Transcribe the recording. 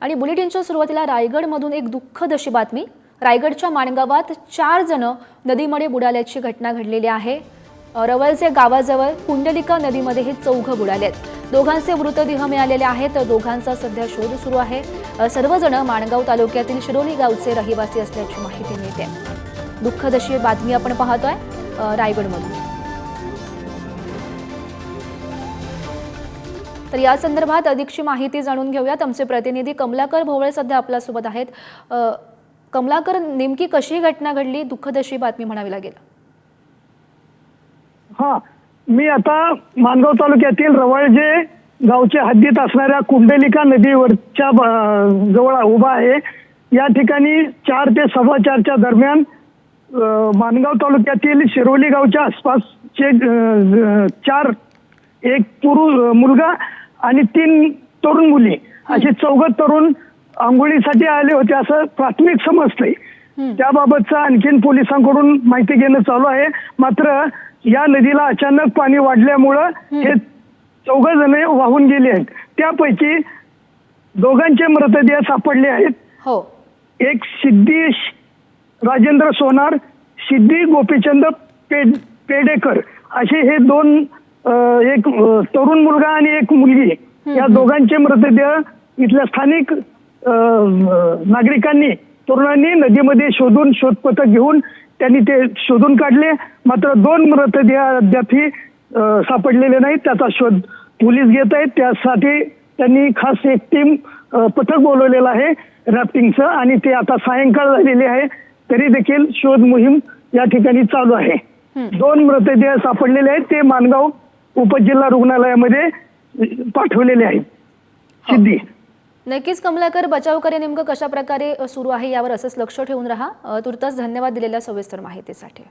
आणि बुलेटिनच्या सुरुवातीला रायगडमधून एक दुःखदशी बातमी. रायगडच्या माणगावात चार जण नदीमध्ये बुडाल्याची घटना घडलेली आहे. रवळचे गावाजवळ कुंडलिका नदीमध्ये हे चौघं बुडाले आहेत दोघांचे मृतदेह मिळालेले आहेत तर दोघांचा सध्या शोध सुरू आहे. सर्वजण माणगाव तालुक्यातील शिरोली गावचे रहिवासी असल्याची माहिती मिळते. दुःखदशी बातमी आपण पाहतोय रायगडमधून. तर या संदर्भात अधिकची माहिती जाणून घेऊयात. आमचे प्रतिनिधी कमलाकर भोवळे सध्या आपल्यासोबत आहेत. कमलाकर नेमकी कशी घटना घडली? दुःखद अशी बातमी म्हणावी लागेल. हा मी आता मानगाव तालुक्यातील रवळजे गावच्या हद्दीत असणाऱ्या कुंडलिका नदीवरच्या जवळ उभा आहे. या ठिकाणी चार ते सव्वा चारच्या दरम्यान मानगाव तालुक्यातील शिरोली गावच्या आसपासचे चार एक पुरुष मुलगा आणि तीन तरुण मुली. असे चौघ तरुण आंघोळीसाठी आले होते असं प्राथमिक समजतंय. त्याबाबतचं आणखीन पोलिसांकडून माहिती घेणं चालू आहे. मात्र या नदीला अचानक पाणी वाढल्यामुळं हे चौघ जण वाहून गेले आहेत. त्यापैकी दोघांचे मृतदेह सापडले आहेत. हो. एक सिद्धीश राजेंद्र सोनार सिद्धी गोपीचंद पेड पेडेकर असे हे दोन अ, एक अ, तरुण मुलगा आणि एक मुलगी. या दोघांचे मृतदेह इथल्या स्थानिक अ, नागरिकांनी तरुणांनी नदीमध्ये शोधून शोधपथक घेऊन त्यांनी ते शोधून काढले. मात्र दोन मृतदेह अद्यापही अ, सापडलेले नाहीत. त्याचा शोध पोलीस घेत आहेत. त्यासाठी त्यांनी खास एक टीम पथक बोलवलेलं आहे रॅफ्टिंगचं आणि ते आता सायंकाळ झालेली आहे तरी देखील शोध मोहीम या ठिकाणी चालू आहे. दोन मृतदेह सापडलेले आहेत. ते मानगाव उपजिल्हा रुग्णालयामध्ये पाठवलेले आहेत. सिद्धी. नक्कीच कमलाकर बचाव कार्य नेमकं कशा प्रकारे सुरू आहे यावर असंच लक्ष ठेवून राहा. तुर्तास धन्यवाद दिलेल्या सविस्तर माहितीसाठी.